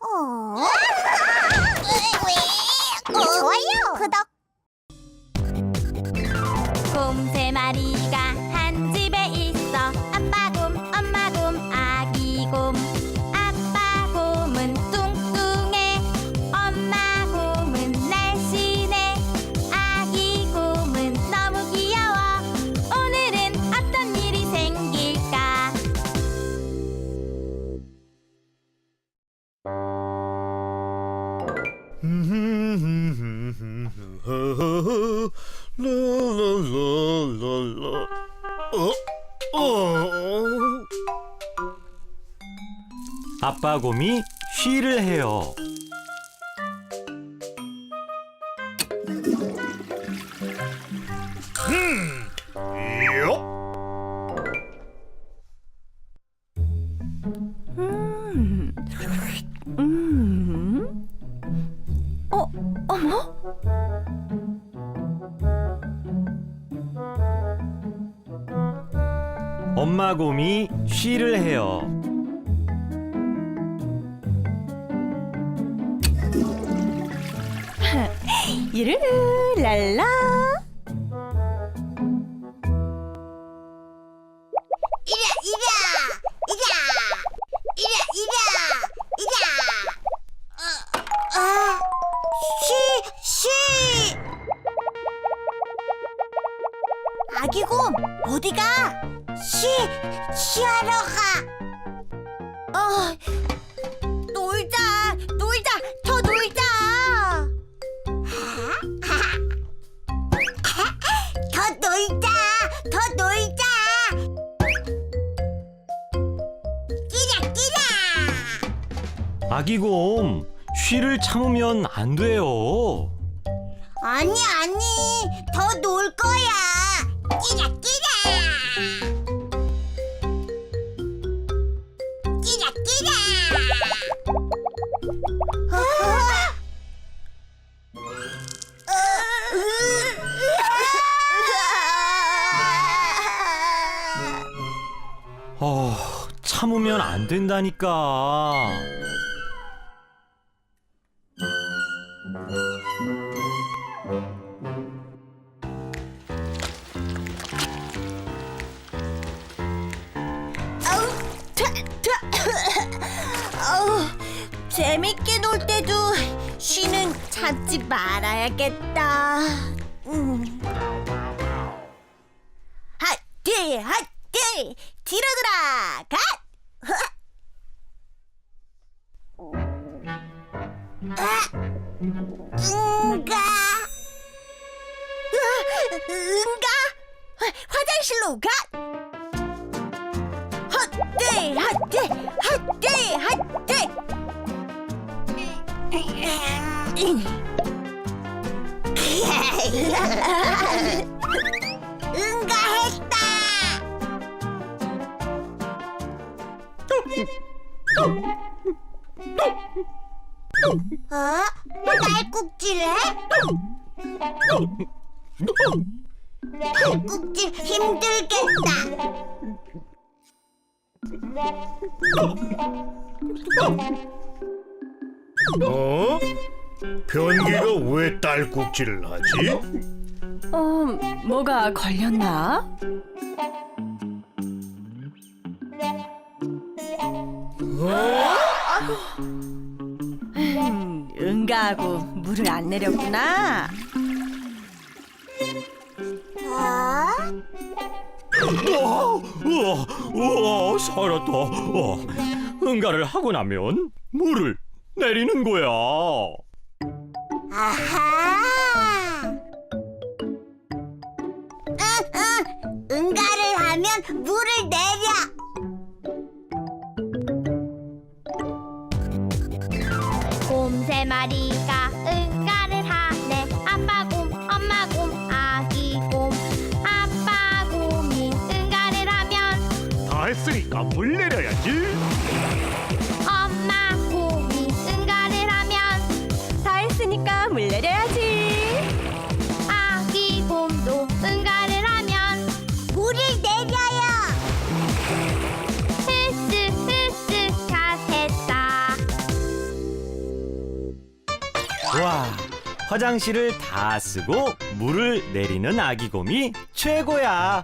어? 어? 어? 아빠 곰이 쉬를 해요. 요? 어, 엄마 곰이 쉬를 해요. 이르르 랄라 이랴 이랴 이랴 이랴 이랴 이랴. 어, 아, 쉬 쉬. 아기곰 어디가? 쉬 쉬하러 가. 어 놀자 놀자 더 놀자. 더 놀자 더 놀자. 끼라 끼라. 아기 곰 쉬를 참으면 안 돼요. 아니 아니 더 놀 거야. 참으면 안 된다니까. 아우, 자, 자. 아우, 재밌게 놀 때도 쉬는 참지 말아야겠다. 음. 핫띠 핫띠 뒤로 돌아 갓. 응가. 응가? 화장실로 가. 핫띠 핫띠 핫띠 핫띠 응가 했다 어? 딸꾹질해? 딸꾹질 힘들겠다 어? 변기가 왜 딸꾹질을 하지? 어, 뭐가 걸렸나? 음, 응가하고 물을 안 내렸구나. 어? 우와, 우와, 우와, 살았다. 우와, 응가를 하고 나면 물을 내리는 거야. 아하 응, 응. 응가를 하면 물을 내려 곰세 마리 다 했으니까 물 내려야지. 엄마 곰이 응가를 하면 다 했으니까 물 내려야지. 아기 곰도 응가를 하면 물을 내려요 흐스 흐스 잘했다 와, 화장실을 다 쓰고 물을 내리는 아기 곰이 최고야.